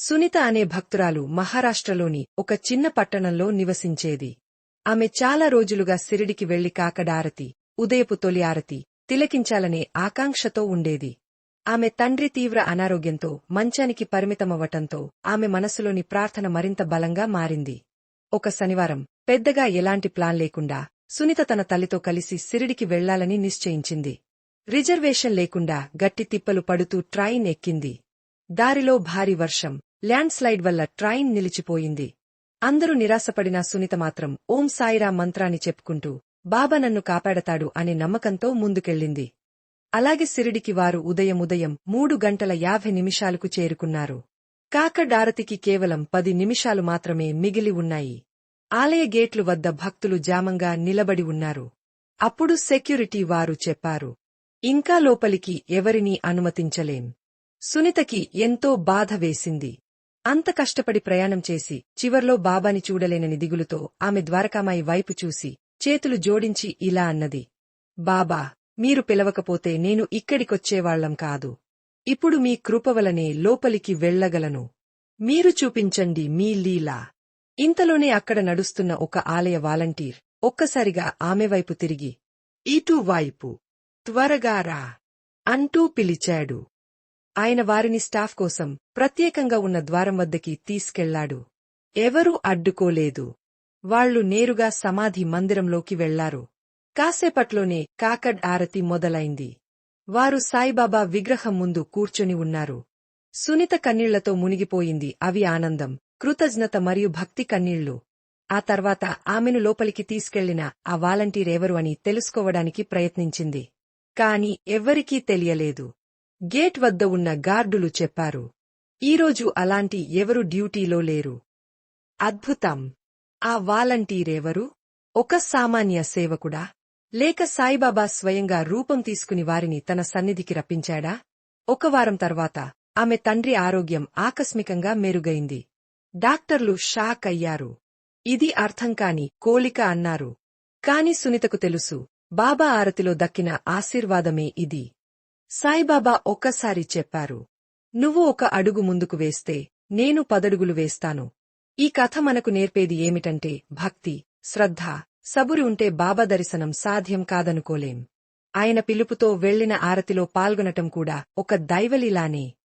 సునీత అనే భక్తురాలు మహారాష్ట్రలోని ఒక చిన్న పట్టణంలో నివసించేది. ఆమె చాలా రోజులుగా సిరిడికి వెళ్ళి కాకడారతి ఉదయపు తొలి ఆరతి తిలకించాలనే ఆకాంక్షతో ఉండేది. ఆమె తండ్రి తీవ్ర అనారోగ్యంతో మంచానికి పరిమితమవ్వటంతో ఆమె మనసులోని ప్రార్థన మరింత బలంగా మారింది. ఒక శనివారం పెద్దగా ఎలాంటి ప్లాన్ లేకుండా సునీత తన తల్లితో కలిసి సిరిడికి వెళ్ళాలని నిశ్చయించింది. రిజర్వేషన్ లేకుండా గట్టి తిప్పలు పడుతూ ట్రైన్ ఎక్కింది. దారిలో భారీ వర్షం ల్యాండ్ స్లైడ్ వల్ల ట్రైన్ నిలిచిపోయింది. అందరూ నిరాశపడిన సునీత మాత్రం ఓం సాయిరా మంత్రాన్ని చెప్పుకుంటూ బాబా నన్ను కాపాడతాడు అనే నమ్మకంతో ముందుకెళ్ళింది. అలాగే సిరిడికి వారు ఉదయం ఉదయం మూడు గంటల యాభై నిమిషాలకు చేరుకున్నారు. కాకడారతికి కేవలం పది నిమిషాలు మాత్రమే మిగిలి ఉన్నాయి. ఆలయ గేట్లు వద్ద భక్తులు జామంగా నిలబడి ఉన్నారు. అప్పుడు సెక్యూరిటీ వారు చెప్పారు ఇంకా లోపలికి ఎవరినీ అనుమతించలేం. సునీతకి ఎంతో బాధ వేసింది. అంత కష్టపడి ప్రయాణం చేసి చివర్లో బాబాని చూడలేనని దిగులుతో ఆమె ద్వారకామాయి వైపు చూసి చేతులు జోడించి ఇలా అన్నది. బాబా మీరు పిలవకపోతే నేను ఇక్కడికొచ్చేవాళ్ళం కాదు. ఇప్పుడు మీ కృపవలనే లోపలికి వెళ్ళగలను మీరు చూపించండి మీ లీలా ఇంతలోనే అక్కడ నడుస్తున్న ఒక ఆలయ వాలంటీర్ ఒక్కసారిగా ఆమె వైపు తిరిగి ఇటు వైపు త్వరగా రా అంటూ పిలిచాడు. ఆయన వారిని స్టాఫ్ కోసం ప్రత్యేకంగా ఉన్న ద్వారం వద్దకి తీసుకెళ్ళాడు. ఎవరూ అడ్డుకోలేదు. వాళ్ళు నేరుగా సమాధి మందిరంలోకి వెళ్ళారు. కాసేపట్లోనే కాకడ్ ఆరతి మొదలైంది. వారు సాయిబాబా విగ్రహం ముందు కూర్చొని ఉన్నారు. సునీత కన్నీళ్ళతో మునిగిపోయింది. అవి ఆనందం కృతజ్ఞత మరియు భక్తి కన్నీళ్ళు. ఆ తర్వాత ఆమెను లోపలికి తీసుకెళ్ళిన ఆ వాలంటీరెవరు అని తెలుసుకోవడానికి ప్రయత్నించింది. కాని ఎవ్వరికీ తెలియలేదు. గేట్ వద్ద ఉన్న గార్డులు చెప్పారు. ఈరోజు అలాంటి ఎవరు డ్యూటీలో లేరు. అద్భుతం. ఆ వాలంటీరెవరు? ఒక సామాన్య సేవకుడా? లేక సాయిబాబా స్వయంగా రూపం తీసుకుని వారిని తన సన్నిధికి రప్పించాడా? ఒక వారం తర్వాత ఆమె తండ్రి ఆరోగ్యం ఆకస్మికంగా మెరుగైంది. డాక్టర్లు షాక్ అయ్యారు. ఇది అర్థంకాని కోలిక అన్నారు. కాని సునీతకు తెలుసు బాబా ఆరతిలో దక్కిన ఆశీర్వాదమే ఇది. సాయిబాబా ఒక్కసారి చెప్పారు. నువ్వు ఒక అడుగు ముందుకు వేస్తే నేను పదడుగులు వేస్తాను. ఈ కథ మనకు నేర్పేది ఏమిటంటే భక్తి శ్రద్ధ సబురి ఉంటే బాబా దర్శనం సాధ్యం కాదనుకోలేం. ఆయన పిలుపుతో వెళ్ళిన ఆరతిలో పాల్గొనటం కూడా ఒక దైవలీలానే.